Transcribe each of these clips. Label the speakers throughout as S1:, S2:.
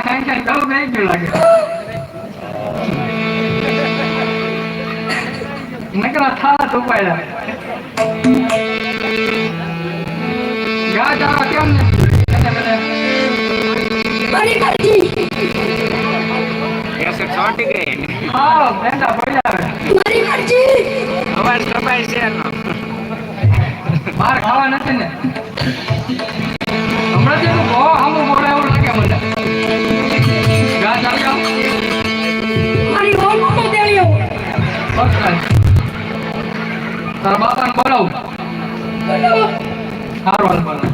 S1: ખાઈ ગળું બેહી ગયું લાગે નકરા થાળા તો ગા જાવા કેમ નથી
S2: મરજી
S3: ગઈ
S1: હા પેંડા પડ્યા
S2: મારી મરજી
S3: અવાજ કપાય છે એનો
S1: બહાર ખાવા નથી ને હમણાં જેવું બહુ આમું તારા બાપાને બોલાવું
S2: બોલો
S1: સારું હાલ બોલાવું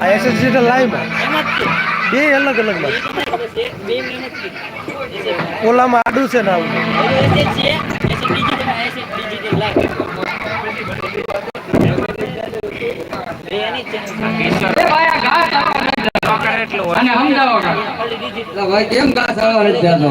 S4: આ એસએસ ડિજિટલ લાઈવમાં બે અલગ અલગમાં ઓલામાં આડું છે ને આવું.
S1: એ
S5: કેમ જતો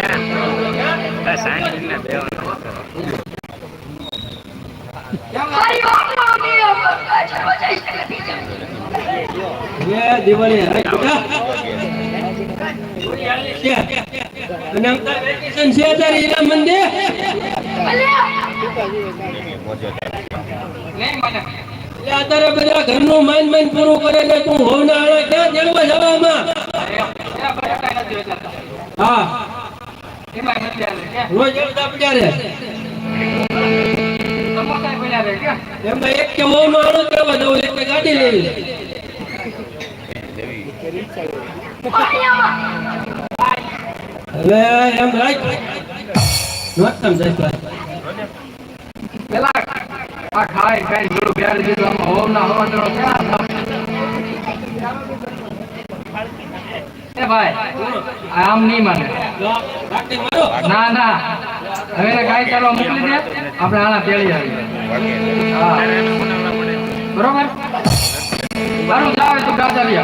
S5: દિવાળી મંદિર
S1: મને
S5: અત્યારે બધા ઘરનું માઇન માઇન પૂરું કરે ને તું હોવના ક્યાં તેડવા જવામાં. હા
S1: કે?
S5: રોજ પડ્યા રે એમાં એક કે વહુનો આણો કેવા દઉં એક કે ગાડી લઈ હવે એમ રાખ નોતમ જાય
S1: પેલા આ ખાઈ ખાઈ થોડું બેડ દીધું આમાં હોમ ના હોવા જરો ક્યાં? ભાઈ, આમ નહીં માને. ના ના. હવે ગાય ચાલવા મોકલી દે. આપણે આના તેડી આવી બરોબર? મારું જાવે તું ગા ચાલી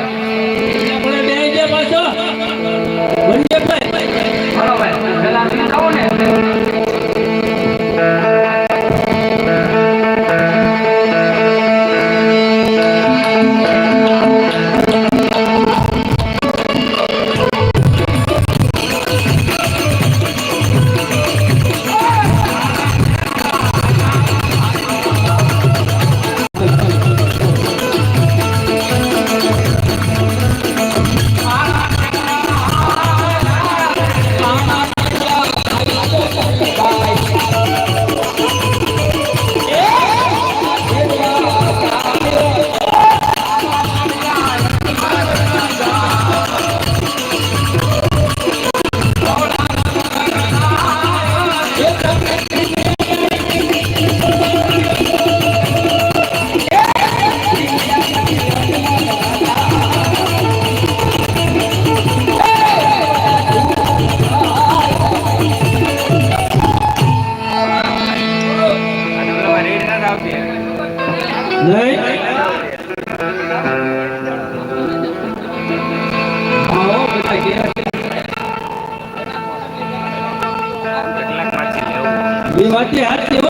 S5: એ વાતે હાથ દેવો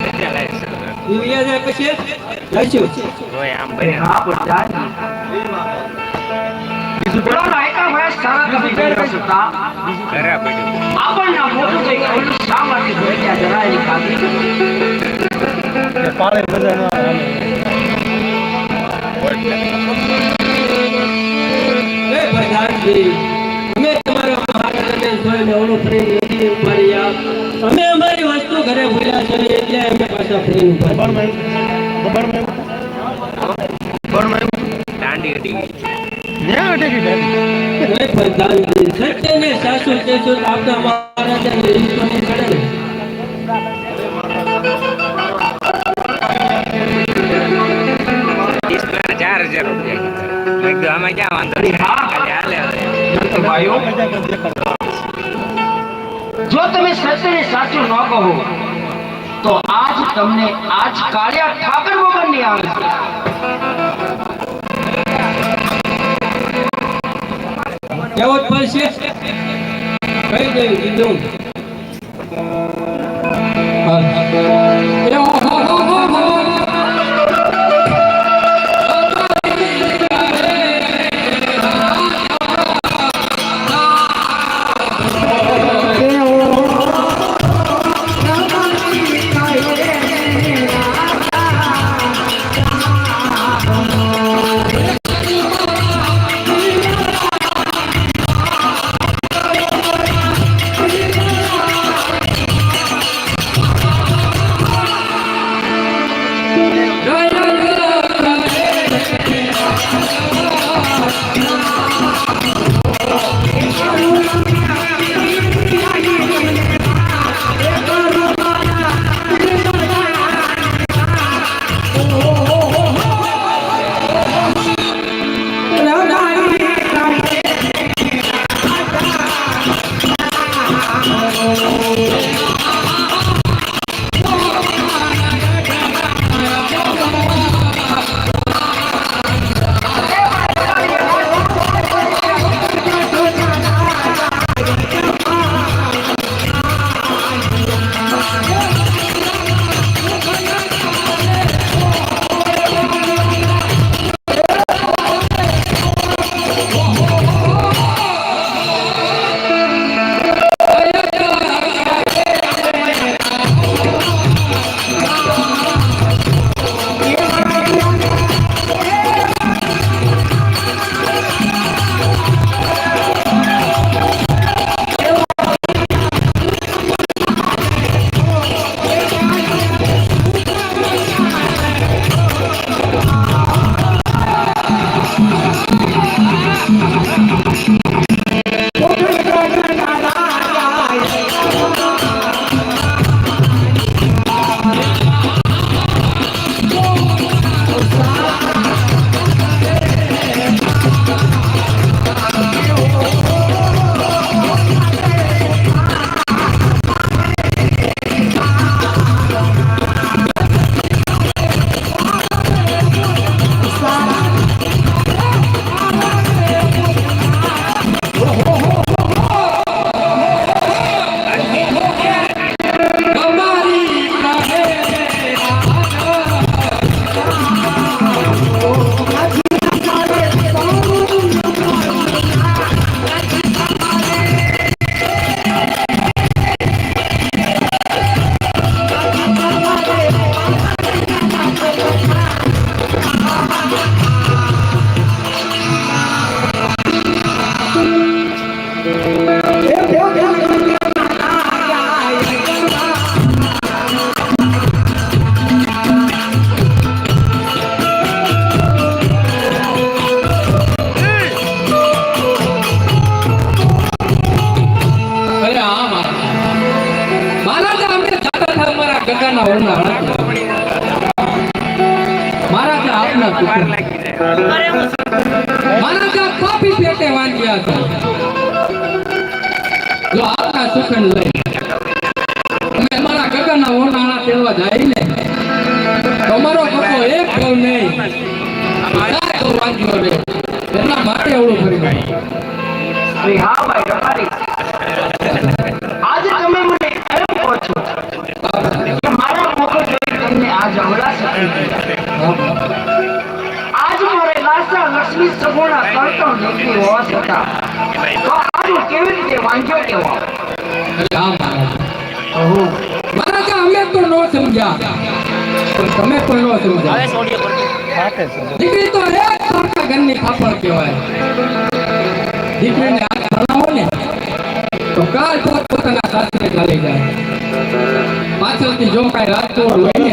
S3: કેટલા લાયક છે?
S5: એ વ્યા જાય પછી લઈશું
S3: આમ બને.
S1: હા પણ પેલો નાયકા ભાઈ સારા કભી બેઠ બેસતા
S3: ખરા
S1: આપણને મોટું થઈ ગયું શા માટે જોઈ જરા એની ખાધી
S4: પાળે બધા
S5: પ્રધાનજી અમે તમારા મહારાજાને જોઈને ઓલું ફરી નથી મારી આ અમે અમારી વસ્તુ ઘરે ભૂલ્યા છે એટલે અમે પાછા ફરી પ્રધાનજી સત્ય ને સાસુ કહેશો તો મહારાજાને રીતો ચડે
S3: ચાર હજાર રૂપિયા આમાં ક્યાં વાંધો નહીં.
S1: ભાઈઓ, જો તમે સત્યને સાચું ન કહો, તો આજ તમને આજ કાળિયા ઠાકર વગરની આવે છે.
S5: કેવો પડશે કહી દઉં, કીધું.
S1: મારા ત્યાં અમે મારા ત્યાં આપના મારા વાંચ્યા હતા. જો આપના સુખન લઈ. અમે મારા કાકાના વરનાળા તેડવા જાય ને, તમારો કપો એક ઘઉં નહીં. વાંચ્યો રે એટલા માટે એવડું કરી
S6: હા, ભાઈ રબારી આજ મારે લાસા લક્ષ્મી સગુણા કરતો નીકળી હોવા છતાં તો આજુ કેવી રીતે વાંચ્યો કેવો
S1: અરે હા મારા મારા તો અમે તો નો સમજ્યા પણ તમે પણ નો સમજ્યા
S4: ફાટે છે
S1: દીકરી તો એક સરખા ઘરની ખાપણ કહેવાય દીકરીને હાથ ભણાવો ને તો કાલ પોત પોતાના સાસરે ચાલી જાય પાછળથી જો કાંઈ રાજકોટ હોય ને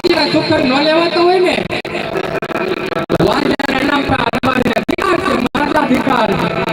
S6: સુખર
S1: ન
S6: લેવાતો હોય ને? વાંધા એના પર
S1: અધિકાર છે મારા અધિકાર છે